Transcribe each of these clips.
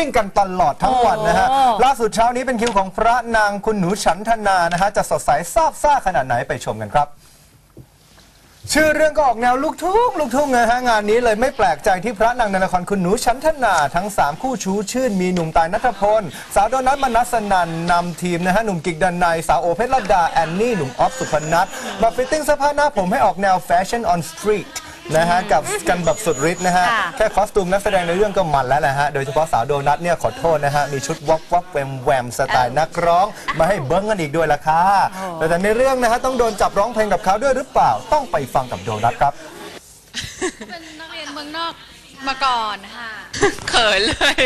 ติ้งกันตลอดทั้งวันนะฮะโอ้ล่าสุดเช้านี้เป็นคิวของพระนางคุณหนูฉันทนานะฮะจะสดใสซาบซ่าขนาดไหนไปชมกันครับ ชื่อเรื่องก็ออกแนวลูกทุ่งลูกทุ่งนะฮะงานนี้เลยไม่แปลกใจที่พระนางในละครคุณหนูชันทนา ทั้ง 3 คู่ชู้ชื่นมีหนุ่มตายนัทพล สาวโดนัทมนัสนันนำทีมนะฮะหนุ่มกิกดันในยสาวโอเพชรลดาแอนนี่หนุ่มออฟสุพนัทมาฟิตติ้งเสื้อผ้าหน้าผมให้ออกแนวแฟชั่นออนสตรีท นะฮะกับกันแบบสุดฤทธิ์นะฮะ ค่ะ แค่คอสตูมนักแสดงในเรื่องก็มันแล้วแหละฮะ โดยเฉพาะสาวโดนัทเนี่ยขอโทษนะฮะ มีชุดวอกวอกแวมแวมสไตล์นักร้อง มาให้เบิ้งกันอีกด้วยล่ะค่ะแต่แต่ในเรื่องนะฮะต้องโดนจับร้องเพลงกับเขาด้วยหรือเปล่าต้องไปฟังกับโดนัทครับ เป็นนักเรียนเมืองนอกมาก่อนค่ะ เขินเลย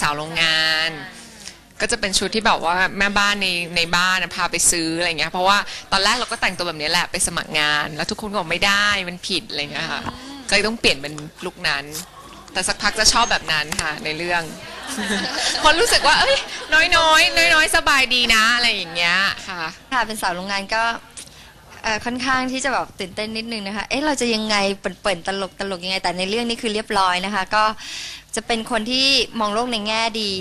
สาวโรงงาน ก็จะเป็นชุดที่แบบว่าแม่บ้านในในบ้านน่ะพาไปซื้ออะไรเงี้ยเพราะว่าตอนแรกเราก็แต่งตัวแบบนี้แหละไปสมัครงาน แล้วทุกคนก็บอกไม่ได้มันผิดอะไรเงี้ยค่ะก็เลยต้องเปลี่ยนเป็นลุคนั้น แต่สักพักจะชอบแบบนั้นค่ะในเรื่องเพราะรู้สึกว่าเอ้ยน้อยน้อยน้อยน้อยๆสบายดีนะอะไรอย่างเงี้ยค่ะค่ะเป็นสาวโรงงานก็เอ่อค่อนข้างที่จะแบบตื่นเต้นนิดนึงนะคะ เอ๊ะ เราจะยังไงเปิ่นๆตลกตลกยังไง แต่ในเรื่องนี้คือเรียบร้อยนะคะ ก็จะเป็นคนที่มองโลกในแง่ดี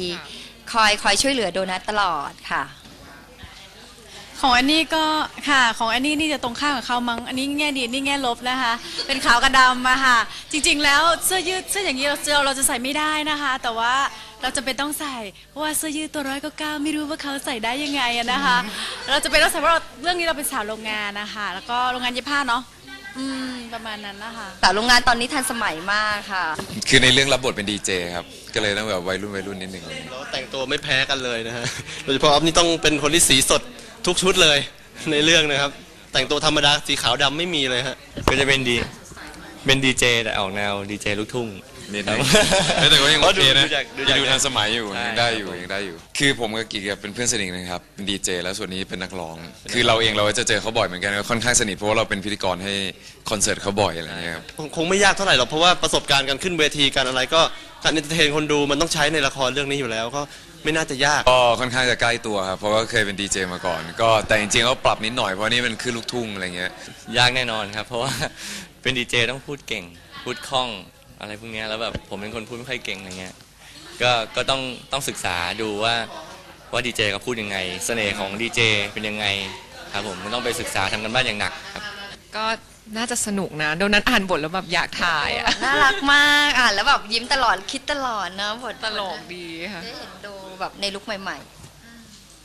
คอยคอยช่วยเหลือโดนัทตลอดค่ะ ของอันนี้ก็ค่ะของอันนี้นี่จะตรงข้ามกับเขามั้งอันนี้แง่ดีนี่แง่ลบนะคะ เป็นขาวกับดำอะค่ะ จริง ๆ แล้วเสื้อยืดเสื้ออย่างนี้เราเราเราจะใส่ไม่ได้นะคะ แต่ว่าเราจะเป็นต้องใส่เพราะว่าเสื้อยืดตัวร้อยก็เก้าไม่รู้ว่าเขาใส่ได้ยังไงอะนะคะ เราจะเป็นต้องใส่เพราะเราเรื่องนี้เราเป็นสาวโรงงานนะคะแล้วก็โรงงานเย็บผ้าเนาะ อืมประมาณนั้นนะคะสาวโรงงานตอนนี้ทันสมัยมากค่ะ คือในเรื่องรับบทเป็นดีเจครับ ก็เลยต้องแบบวัยรุ่นวัยรุ่นนิดนึงแล้วแต่งตัวไม่แพ้กันเลยนะฮะ โดยเฉพาะออฟนี่ต้องเป็นคนที่สีสดทุกชุดเลยในเรื่องนะครับ แต่งตัวธรรมดาสีขาวดำไม่มีเลยฮะ ก็จะเป็นดี เป็นดีเจแต่ออกแนวดีเจลูกทุ่ง นิดนึงเฮ้ยแต่ก็ยังโอเคนะดูจากดูยัจากงดูทันสมัยอยู่ใช่ยังได้อยู่ยังได้อยู่ คือผมกับกิกอะเป็นเพื่อนสนิทกันครับเป็นดีเจแล้วส่วนนี้เป็นนักร้อง คือเราเองเราก็จะเจอเขาบ่อยเหมือนกันก็ค่อนข้างสนิทเพราะว่าเราเป็นพิธีกรให้คอนเสิร์ตเขาบ่อยอะไรอย่างเงี้ยครับ คงคงไม่ยากเท่าไหร่หรอกเพราะว่าประสบการณ์การขึ้นเวทีการอะไรก็การเอนเตอร์เทนคนดูมันต้องใช้ในละครเรื่องนี้อยู่แล้ว ก็ ไม่น่าจะยาก ก็ค่อนข้างจะใกล้ตัวครับ เพราะว่าเคยเป็นดีเจมาก่อน ก็แต่จริงๆก็ปรับนิดหน่อยเพราะนี่มันคือลูกทุ่งอะไรเงี้ย ยากแน่นอนครับ เพราะว่าเป็นดีเจต้องพูดเก่ง พูดคล่องอะไรพวกเนี้ยแล้วแบบผมเป็นคนพูดไม่ค่อยเก่งอะไรเงี้ยก็ก็ต้องต้องศึกษาดูว่าว่าดีเจเขาพูดยังไง เสน่ห์ของดีเจเป็นยังไงครับผมมันต้องไปศึกษาทำกันบ้านอย่างหนักครับ ก็น่าจะสนุกนะโดนัทอ่านบทแล้วแบบอยากถ่ายอะน่ารักมากอ่านแล้วแบบยิ้มตลอดคิดตลอดเนอะบทตลกดีค่ะ ได้เห็นโดแบบในลุคใหม่ๆ